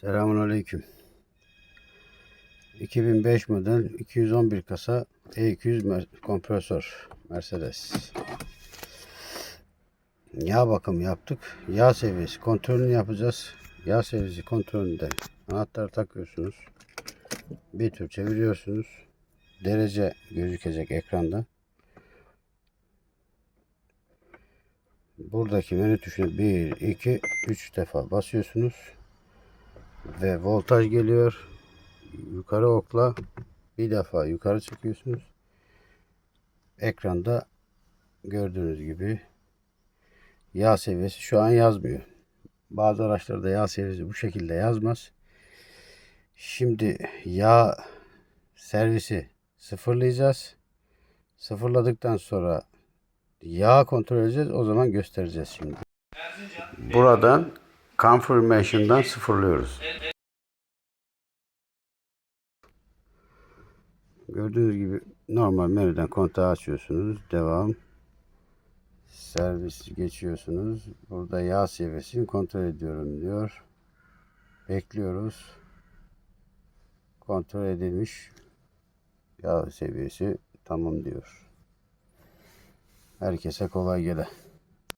Selamun Aleyküm. 2005 model 211 kasa E200 mer- kompresör Mercedes. Yağ bakımı yaptık. Yağ seviyesi kontrolünü yapacağız. Yağ seviyesi kontrolünde anahtarı takıyorsunuz. Bir tur çeviriyorsunuz. Derece gözükecek ekranda. Buradaki menü tuşuna 1, 2, 3 defa basıyorsunuz ve voltaj geliyor. Yukarı okla bir defa yukarı çıkıyorsunuz. Ekranda gördüğünüz gibi yağ seviyesi şu an yazmıyor. Bazı araçlarda yağ seviyesi bu şekilde yazmaz. Şimdi yağ servisi sıfırlayacağız. Sıfırladıktan sonra yağ kontrol edeceğiz. O zaman göstereceğiz şimdi. Buradan confirmation'dan sıfırlıyoruz. Gördüğünüz gibi normal menüden kontağı açıyorsunuz. Devam. Servis geçiyorsunuz. Burada yağ seviyesini kontrol ediyorum diyor. Bekliyoruz. Kontrol edilmiş. Yağ seviyesi tamam diyor. Herkese kolay gele.